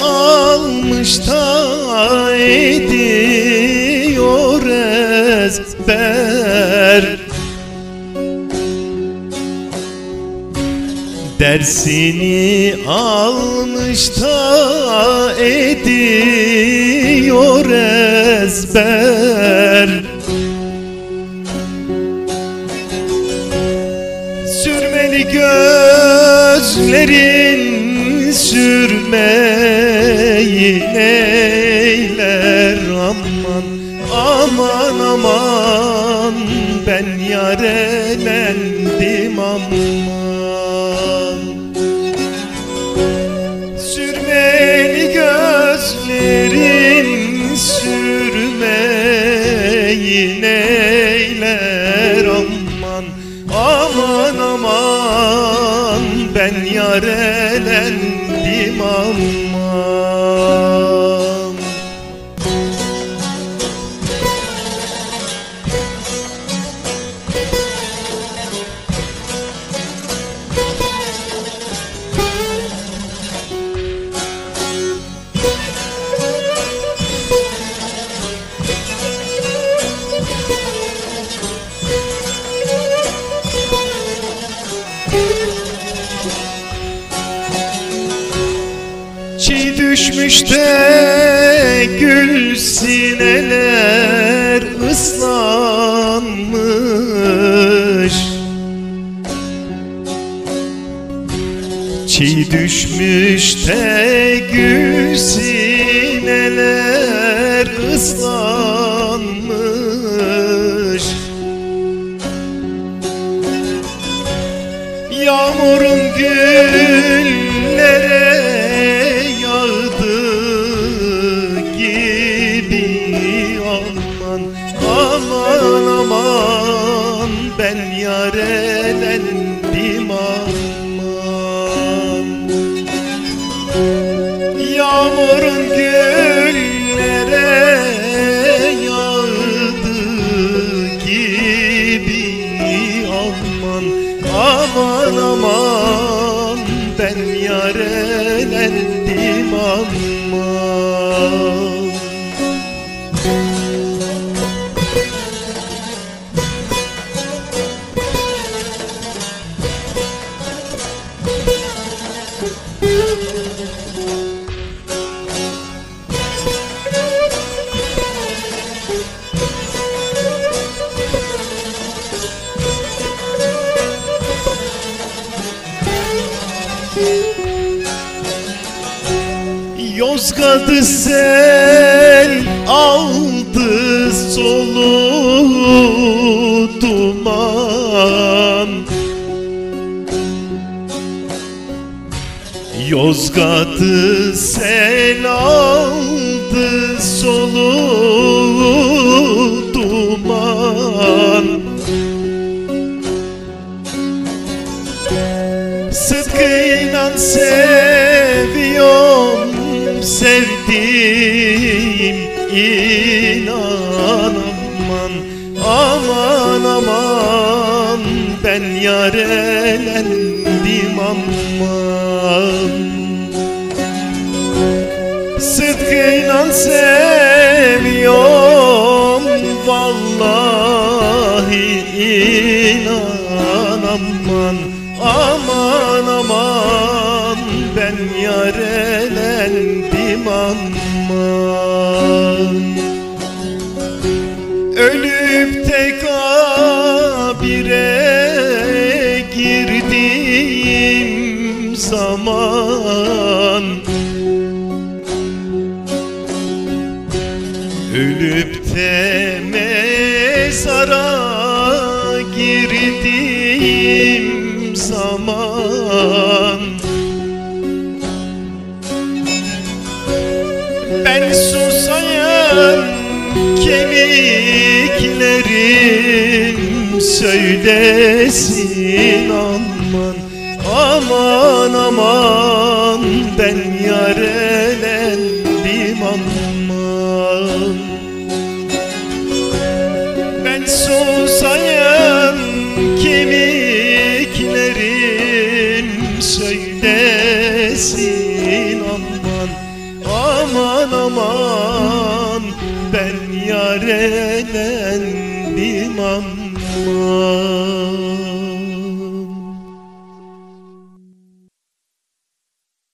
almış da ediyor ezber. Dersini almış da ediyor ezber. Sürmeli gözlerin sürmeyi neyler? Aman Aman aman. Ben yarelendim aman. Sürmeli gözlerin sürmeyi neyler yarelendim aman Çiğ düşmüş de gül sineler ıslanmış. Çiğ düşmüş de gül sineler ıslanmış. Yağmurun güllere aman aman ben yarelendim aman. Yağmurun güllere yağdı gibi aman Aman aman. Ben yarelendim aman Yozgat'ı sel aldı solu duman. Yozgat'ı sel aldı solu duman Sıdkıyla seviyorum sevdiğim inan aman Aman aman. Ben yarelendim aman. Sıdkıyla seviyorum vallahi inan Aman yarelendim aman Ölüp de kabire girdiğim zaman. Ölüp de mezara girdiğim zaman Ben susayan kemiklerim söylesin aman Aman aman yarelendim ama